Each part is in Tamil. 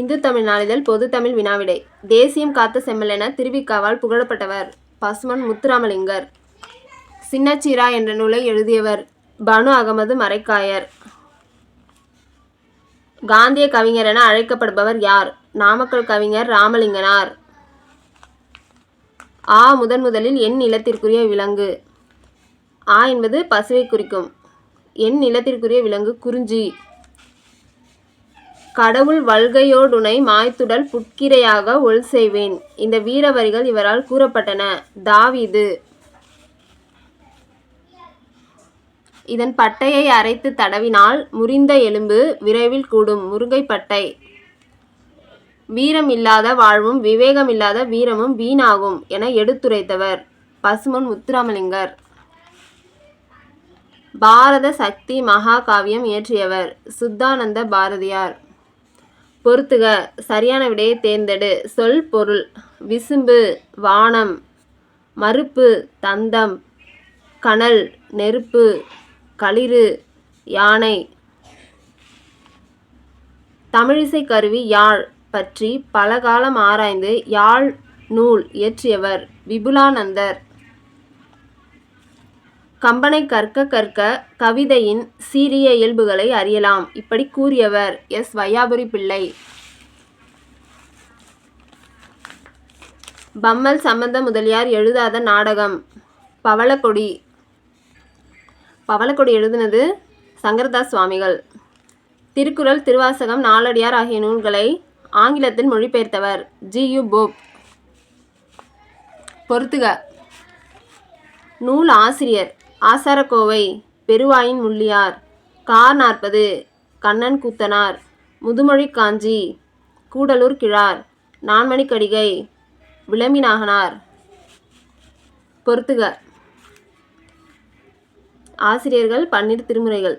இந்து தமிழ் நாளிதழ் பொது தமிழ் வினாவிடை. தேசியம் காத்த செம்மலென திருவிக்காவால் புகழப்பட்டவர் பசுமன் முத்துராமலிங்கர். சின்னச்சீரா என்ற நூலை எழுதியவர் பனு அகமது மரைக்காயர் காந்திய கவிஞர் என அழைக்கப்படுபவர் யார்? நாமக்கல் கவிஞர் ராமலிங்கனார். ஆ முதன் முதலில் என் நிலத்திற்குரிய விலங்கு. ஆ என்பது பசுவை குறிக்கும். என் நிலத்திற்குரிய விலங்கு குறிஞ்சி. கடவுள் வல்கையோடுனை மாய்த்துடல் புட்கிரையாக ஒல் செய்வேன். இந்த வீர வரிகள் இவரால் கூறப்பட்டன. தாவிது. இதன் பட்டையை அரைத்து தடவினால் முறிந்த எலும்பு விரைவில் கூடும். முருங்கைப்பட்டை வீரம் இல்லாத வாழ்வும் விவேகம் இல்லாத வீரமும் வீணாகும் என எடுத்துரைத்தவர் பசுமன் முத்துராமலிங்கர். பாரத சக்தி மகாகாவியம் இயற்றியவர் சுத்தானந்த பாரதியார். பொறுத்துக. சரியான விடையை தேர்ந்தெடு. சொல் பொருள். விசும்பு வானம். மறுப்பு தந்தம். கனல் நெருப்பு. களிறு யானை. தமிழிசை கருவி யாழ் பற்றி பல காலம் ஆராய்ந்து யாழ் நூல் இயற்றியவர் விபுலானந்தர். கம்பனை கற்க கற்க கவிதையின் சீரிய இயல்புகளை அறியலாம். இப்படி கூறியவர் எஸ். வையாபுரி பிள்ளை. பம்மல் சம்பந்த முதலியார் எழுதாத நாடகம் பவளக்கொடி. பவளக்கொடி எழுதினது சங்கரதாஸ் சுவாமிகள். திருக்குறள் திருவாசகம் நாலடியார் ஆகிய நூல்களை ஆங்கிலத்தில் மொழிபெயர்த்தவர் ஜி. யு. போப். பொறுத்துக. நூல் ஆசிரியர். ஆசாரக்கோவை பெருவாயின் முள்ளியார். கார் நாற்பது கண்ணன் கூத்தனார். முதுமொழி காஞ்சி கூடலூர் கிழார். நான்மணிக்கடிகை விளம்பினாகனார் பொறுத்துக. ஆசிரியர்கள் பன்னீர் திருமுறைகள்.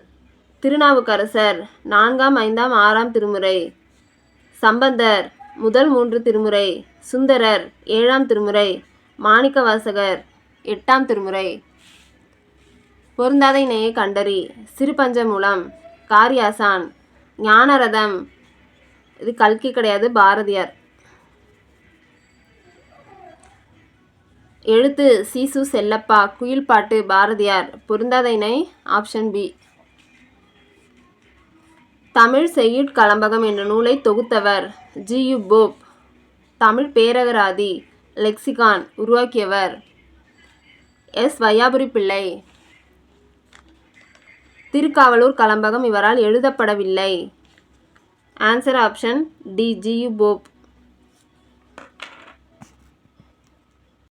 திருநாவுக்கரசர் நான்காம் ஐந்தாம் ஆறாம் திருமுறை. சம்பந்தர் முதல் மூன்று திருமுறை. சுந்தரர் ஏழாம் திருமுறை. மாணிக்கவாசகர் எட்டாம் திருமுறை. பொருந்தாத இணையை கண்டறி சிறுபஞ்சமூலம் காரியாசான் ஞானரதம் இது கல்கி கிடையாது பாரதியார். எழுத்து சீசு செல்லப்பா குயில் பாட்டு பாரதியார். பொருந்தாத இணை ஆப்ஷன் பி. தமிழ் செய்யுட் கலம்பகம் என்ற நூலை தொகுத்தவர் ஜி. யு. போப். தமிழ் பேரகராதி லெக்சிகான் உருவாக்கியவர் எஸ். வையாபுரி பிள்ளை. திருக்காவலூர் கலம்பகம் இவரால் எழுதப்படவில்லை. Answer option D G U Pope